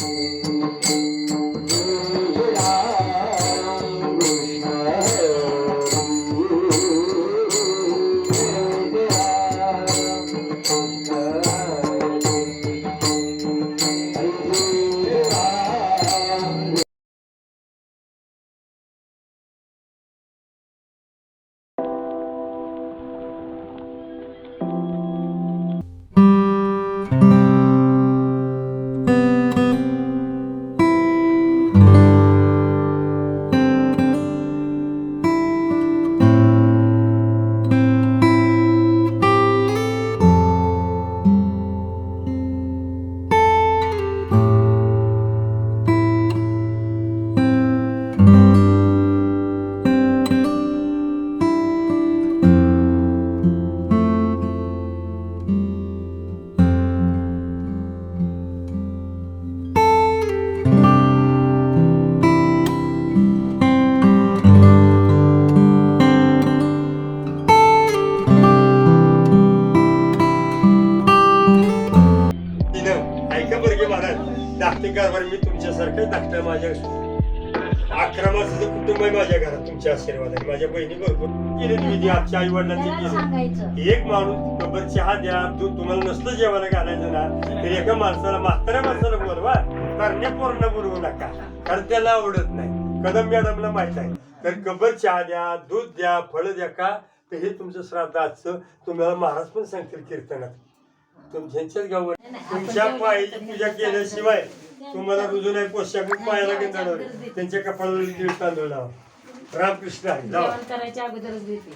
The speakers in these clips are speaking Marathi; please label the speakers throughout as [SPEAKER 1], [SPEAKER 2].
[SPEAKER 1] Música कुटुंब आहे माझ्या घरात तुमच्या आशीर्वादाने माझ्या बहिणी बरोबर केले तुम्ही ती आजच्या आई वडिलांची केली. एक माणूस कबर चहा द्या दूध तुम्हाला नसतं जेवायला घालायचं ना तर एका माणसाला म्हाताऱ्या माणसाला बोलवा करण्या पूर्ण बोलवू नका. कारण त्याला आवडत नाही. कदम मॅडमला माहीत आहे. तर कबर चहा द्या दूध द्या फळं द्या का? तर हे तुमचं श्राद्ध आजचं. तुम्हाला महाराज पण सांगतील कीर्तनात. तुमच्याच गावावर तुमच्या पायाची पूजा केल्याशिवाय तुम्हाला रुजू नाही पोशाख
[SPEAKER 2] नाही,
[SPEAKER 1] पायाला
[SPEAKER 2] जेवायच्या
[SPEAKER 1] गेंदावर
[SPEAKER 2] अगोदरच देते.
[SPEAKER 1] त्यांच्या कपाळावर दीड तांदूळ लावा रामकृष्ण आहे लावा
[SPEAKER 2] जेवण करायच्या अगोदरच देते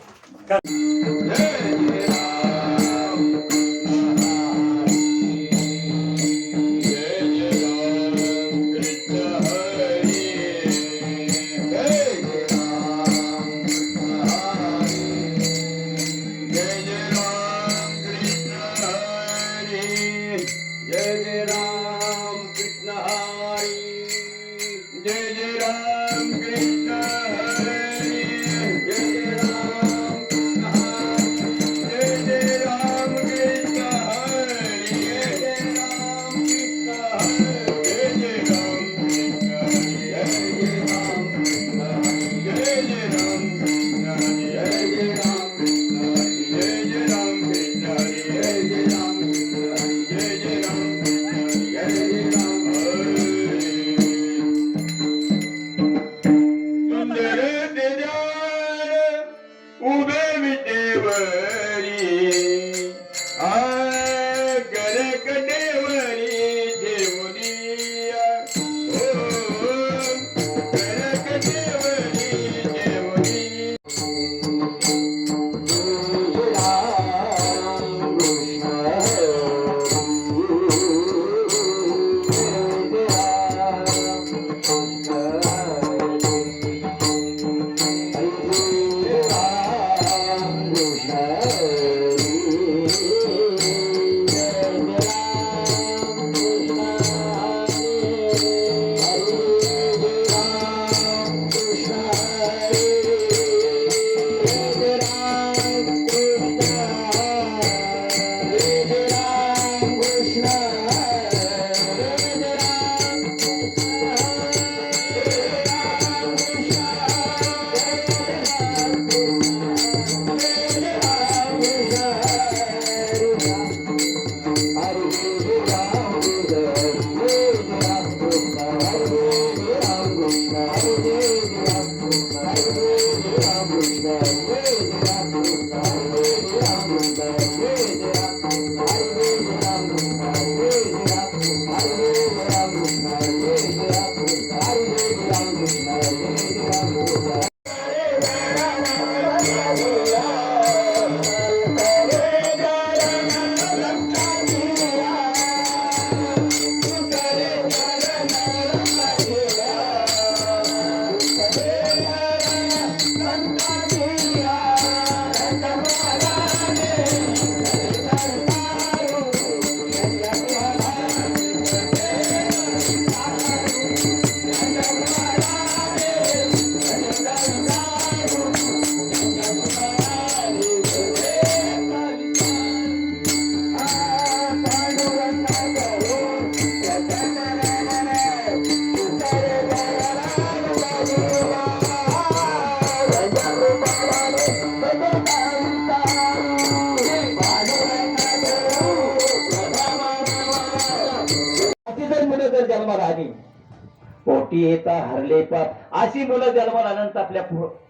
[SPEAKER 3] पोटी येता हरले पाप. अशी मुलं जन्माला आपल्या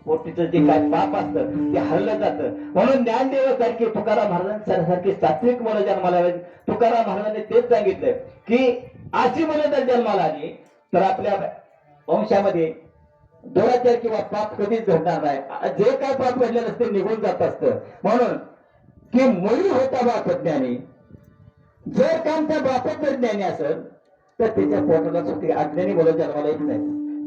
[SPEAKER 3] पोटीचं जे काय पाप असतं ते हरलं जातं. म्हणून ज्ञानदेवासारखी तुकाराम महाराजांसारखी सात्विक मुलं जन्माला आली. तुकाराम महाराजांनी तेच सांगितलं की अशी मुलं जर जन्माला आली तर आपल्या वंशामध्ये दुराचार किंवा पाप कधीच घडणार नाही. जे काय पाप घडलेलं असते निघून जात असतं. म्हणून की मुली होता बाप ज्ञानी जर का आमच्या बापच जर ज्ञानी असेल तर त्याच्या पोटाला सुटी अज्ञानी मुलं जन्माला येत नाही.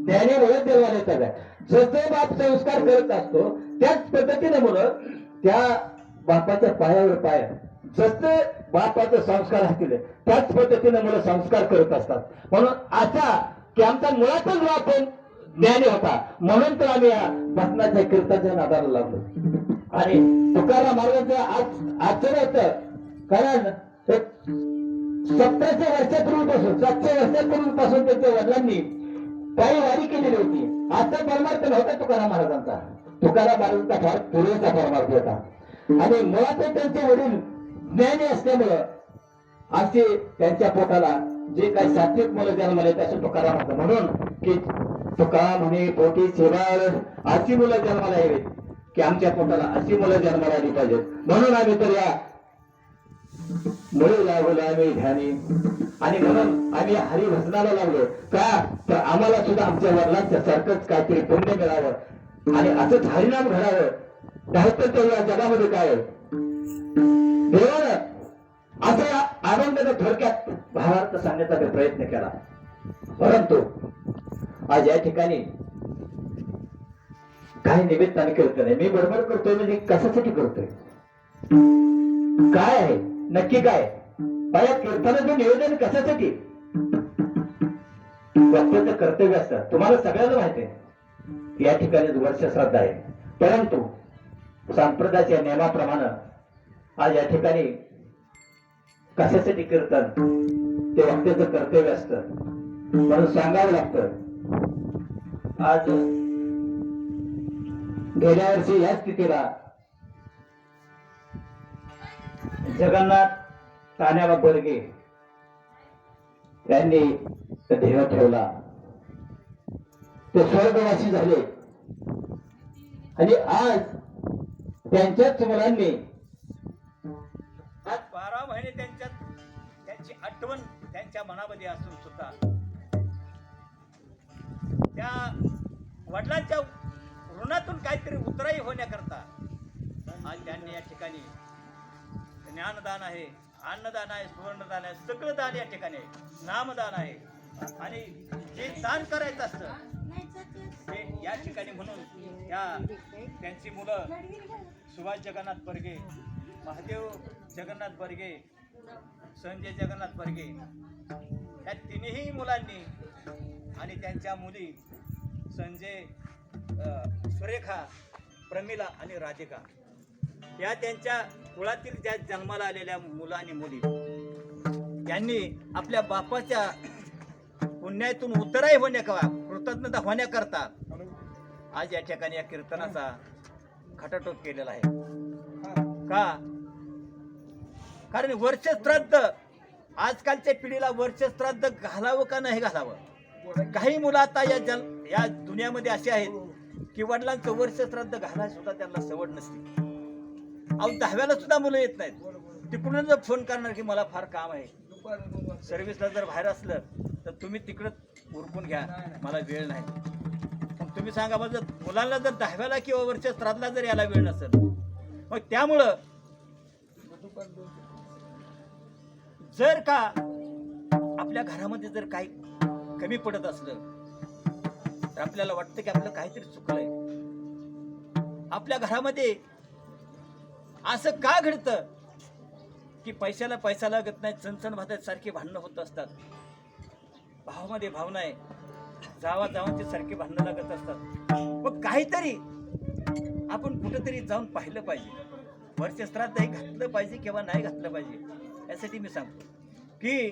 [SPEAKER 3] ज्ञानी मुलं जन्माला येतात जसं बाप संस्कार करत असतो त्याच पद्धतीने मुलं त्या बापाच्या पायावर पाय. जसं बापाचे संस्कार असतील त्याच पद्धतीने मुलं संस्कार करत असतात. म्हणून असा की आमचा मुळातच बाप ज्ञानी होता. म्हणून तर आम्ही या भटनाच्या कीर्तनाच्या नादाला लागलो. आणि तुकाराम महाराजांचं आज आश्चर्य होतं. कारण सतराशे वर्षापूर्वीपासून सातशे वर्षापूर्वीपासून त्यांच्या वडिलांनी काही वारी केलेली होती. आता परमार्थ नव्हता तुकाराम महाराजांचा. तुकाराम महाराजांचा फार पूर्वीचा परमार्थ होता. आणि मुळात त्यांचे वडील ज्ञानी असल्यामुळं असे त्यांच्या पोटाला जे काही सात्विक मुलं जन्माला येत असं तुकाराम होतं. म्हणून की तुकाराम म्हणे पोटी सेवाळ. अशी मुलं जन्माला यावीत. की आमच्या पोटाला अशी मुलं जन्माला आली पाहिजेत. म्हणून आम्ही तर या मुळे लागलो आम्ही ध्यानी. आणि म्हणून आम्ही हरिभजनाला लागलो का? तर आम्हाला सुद्धा आमच्या वडिलांच्या सारखंच काहीतरी पुण्य मिळावं. आणि असंच हरिनाम घडावं. धावतं तर जगामध्ये काय आहे? देवानं असा आनंदाने थोडक्यात भावार्थ सांगण्याचा मी प्रयत्न केला. परंतु आज या ठिकाणी काही निमित्ताने करतो नाही. मी बडबड करतोय म्हणजे कशासाठी करतोय? काय आहे? नक्की काय? बाया कीर्तनाचं नियोजन कशासाठी? वक्त्याचं कर्तव्य असतं. तुम्हाला सगळ्यांना माहिती आहे. या ठिकाणी वर्ष श्रद्धा आहे. परंतु संप्रदायाच्या नियमाप्रमाणे आज या ठिकाणी कशासाठी कीर्तन? ते वक्त्याचं कर्तव्य असतं. म्हणून सांगावं लागतं. आज गेल्या वर्षी या स्थितीला जगन्नाथ तान्याला बर्गे. त्यांनी देह ठेवला. ते स्वर्गवासी झाले. आणि आज त्यांच्याच मुलांनी
[SPEAKER 4] आज बारा महिने त्यांच्यात त्यांची आठवण त्यांच्या मनामध्ये असून सुद्धा त्या वडिलांच्या ऋणातून काहीतरी उतराई होण्याकरता आज त्यांनी या ठिकाणी ज्ञानदान आहे. अन्नदान आहे सुवर्णदान आहे सगळं दान या ठिकाणी आहे. नामदान आहे. आणि जे दान करायचं असतं ते या ठिकाणी म्हणून या त्यांची मुलं सुभाष जगन्नाथ बर्गे महादेव जगन्नाथ बर्गे संजय जगन्नाथ बर्गे या तिन्ही मुलांनी आणि त्यांच्या मुली संजय सुरेखा प्रमिला आणि राधिका या त्यांच्या कुळातील ज्या जन्माला आलेल्या मुलं आणि मुली यांनी आपल्या बापाच्या पुण्यातून उतराई होण्या कृतज्ञता होण्याकरता आज या ठिकाणी या कीर्तनाचा खटाटोप केलेला आहे. का? कारण वर्ष श्राद्ध आजकालच्या पिढीला वर्ष श्राद्ध घालावं का नाही घालावं? काही मुलं आता या जन या दुनियामध्ये अशी आहेत की वडिलांचं वर्ष श्राद्ध घालायला सुद्धा त्यांना सवड नसते. अहो दहाव्याला सुद्धा मुलं येत नाहीत. तिकडून जर फोन करणार की मला फार काम आहे. सर्व्हिसला जर बाहेर असलं तर तुम्ही तिकडं उरकून घ्या. मला वेळ नाही. मग तुम्ही सांगा मग जर मुलांना जर दहाव्याला किंवा वर्ष श्राद्धला जर यायला वेळ नसेल मग त्यामुळं जर का आपल्या घरामध्ये जर काही कमी पडत असलं तर आपल्याला वाटतं की आपलं काहीतरी चुकलंय. आपल्या घरामध्ये असं का घडतं? की पैशाला पैसा लागत नाही चणचण भातात सारखी भांडणं होत असतात. भावामध्ये भावना आहे. जावा जावांचे सारखे भांडणं लागत असतात. मग काहीतरी आपण कुठंतरी जाऊन पाहिलं पाहिजे. वर्षश्राद्ध हे घातलं पाहिजे किंवा नाही घातलं पाहिजे यासाठी मी सांगतो. की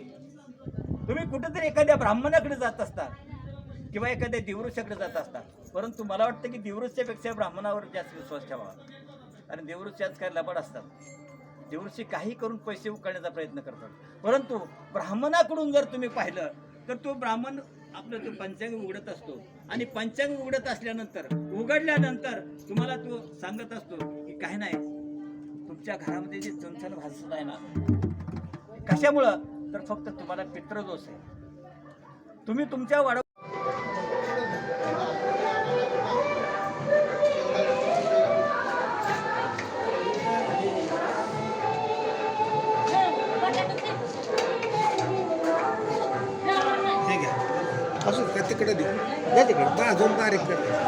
[SPEAKER 4] तुम्ही कुठंतरी एखाद्या ब्राह्मणाकडे जात असता किंवा एखाद्या दिवृषाकडे जात असता परंतु मला वाटतं की दिवृषापेक्षा ब्राह्मणावर जास्त विश्वास ठेवावा. आणि आज काय लबाड असतात. देवऋषी काही करून पैसे उकळण्याचा प्रयत्न करतात. परंतु ब्राह्मणाकडून जर तुम्ही पाहिलं तर तो ब्राह्मण आपलं तो पंचांग उघडत असतो. आणि पंचांग उघडत असल्यानंतर उघडल्यानंतर तुम्हाला तो सांगत असतो की काही नाही तुमच्या घरामध्ये जे चंचल भासत आहे ना कशामुळं? तर फक्त तुम्हाला पित्रदोष आहे. तुम्ही तुमच्या वाढ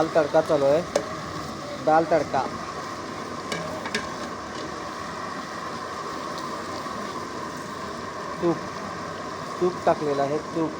[SPEAKER 5] दाल तडका चालू आहे दाल तडका। तूप। तूप टाकलेलं आहे तूप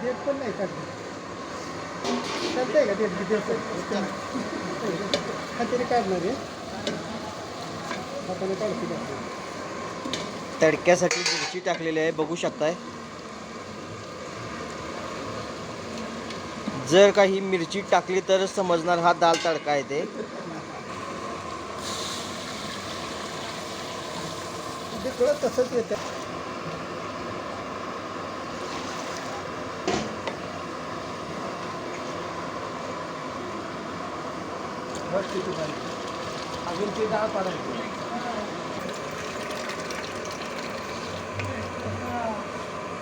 [SPEAKER 2] देत पण नाही काढली चालतंय का देत देत हाताने काढणार आहे हाताने काढते का
[SPEAKER 5] तडक्यासाठी मिरची टाकलेली आहे बघू शकताय. जर काही मिरची टाकली तर समजणार हा दाल तडका आहे ते.
[SPEAKER 2] म्हणजे तसंच येतं. बस किती झाली अजून ते डाळ पाडायची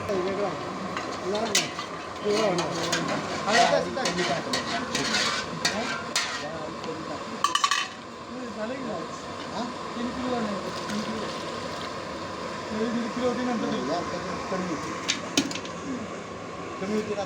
[SPEAKER 2] काही वेगळं आहे. नरम नाही. पिवळं होणार. हळद जास्त आहे. झालं की नाही? हा? तीन किलो नाही. तीन किलो. तरी दीड किलो होती नंतर दिली. कमी होती. कमी होती ना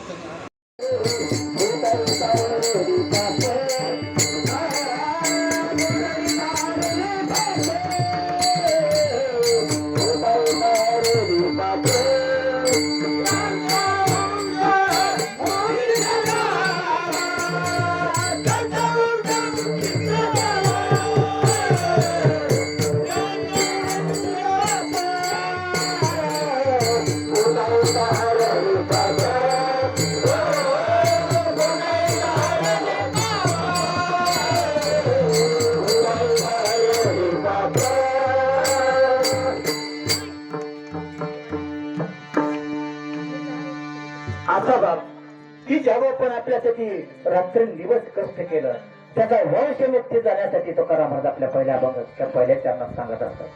[SPEAKER 3] की पण आपल्यासाठी रात्रंदिवस कष्ट केलं. त्याचा वंश मुक्ती जाण्यासाठी तो करा महाराज आपल्या पहिल्या अभंग पहिल्या चरणात सांगत असतात.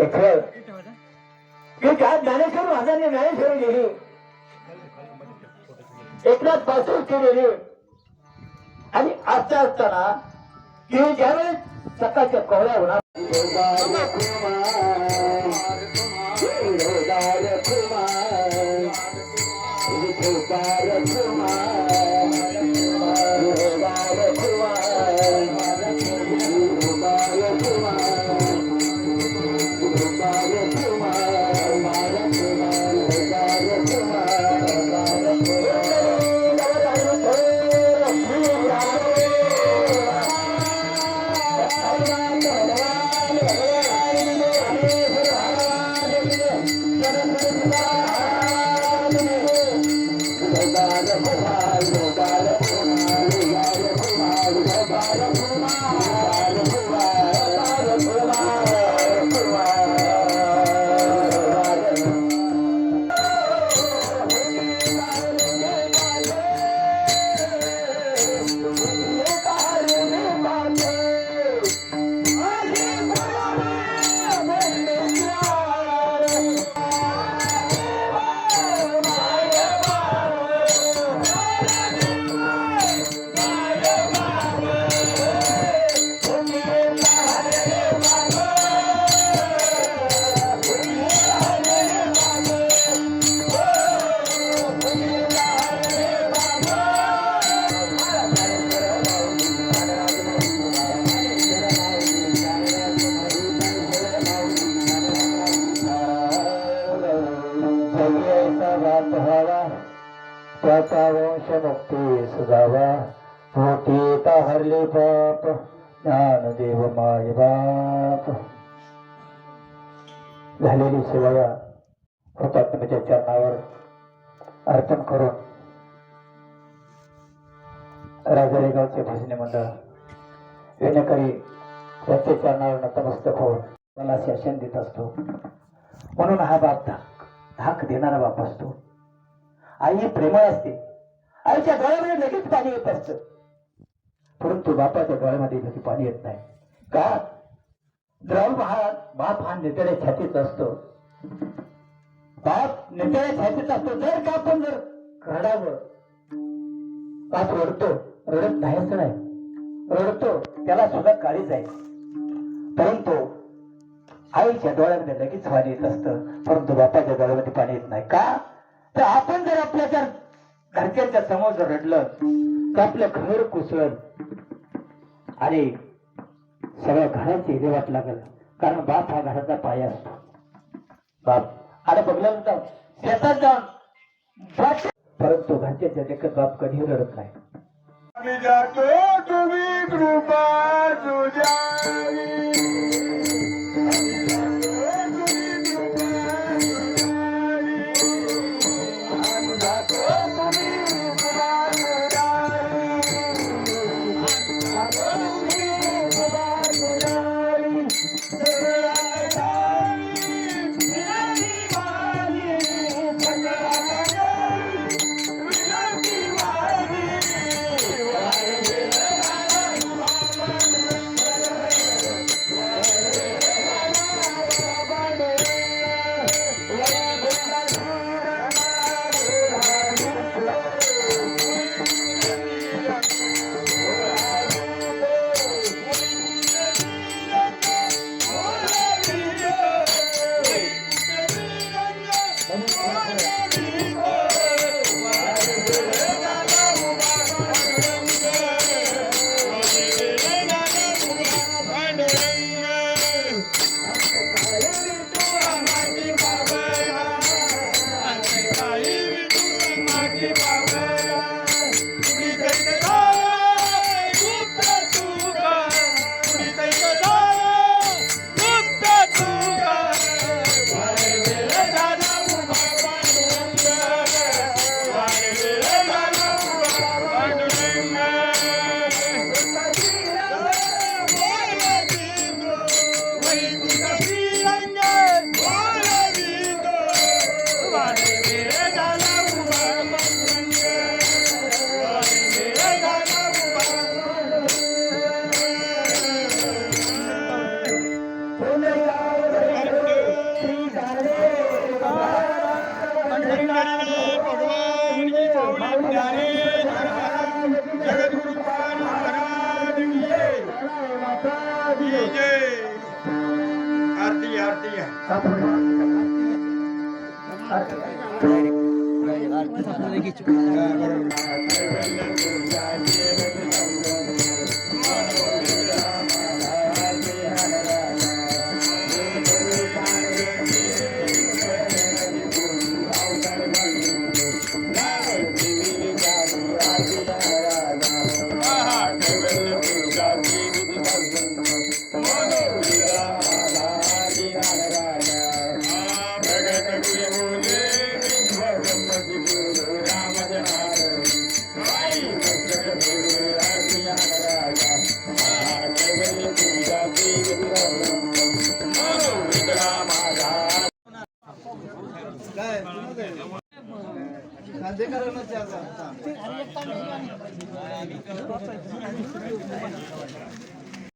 [SPEAKER 3] एक वेळ की ज्ञानेश्वर महाराजांनी ज्ञानेश्वर लिहिली एकनाथपासून केलेली आणि आजच्या असताना की ज्यावेळेस सकाळच्या कोहळ्या होणार कुमार दर्शन देत असतो. म्हणून हा बाप धाक धाक देणारा बाप असतो. आई प्रेमळ असते. आईच्या डोळ्यामध्ये लगेच पाणी येत असतं. परंतु बापाच्या डोळ्यामध्ये लगेच पाणी येत नाही. का? द्रव हा बाप हा नेत्याच्या छातीत असतो. बाप नेत्याच्या छातीत असतो. जर का आपण जर रडावं बाप रडतो. रडत नाही असं नाही. रडतो त्याला सुद्धा काळीच आहे. परंतु आईच्या डोळ्यामध्ये लगेच पाणी येत असतं. परंतु बापाच्या डोळ्यामध्ये पाणी येत नाही. का? तर आपण जर आपल्या जर घरच्यांच्या समोर जर रडलं तर आपलं घर कुसळल. आणि सगळ्या घराची विल्हेवाट लागल. कारण बाप हा घराचा पाया असतो. बाप. आता बघल्यानंतर शेतात जाऊन परंतु घरच्याच्या देखत बाप कधी रडत नाही.
[SPEAKER 6] जातो तुम्ही कृपा
[SPEAKER 2] तुझ्या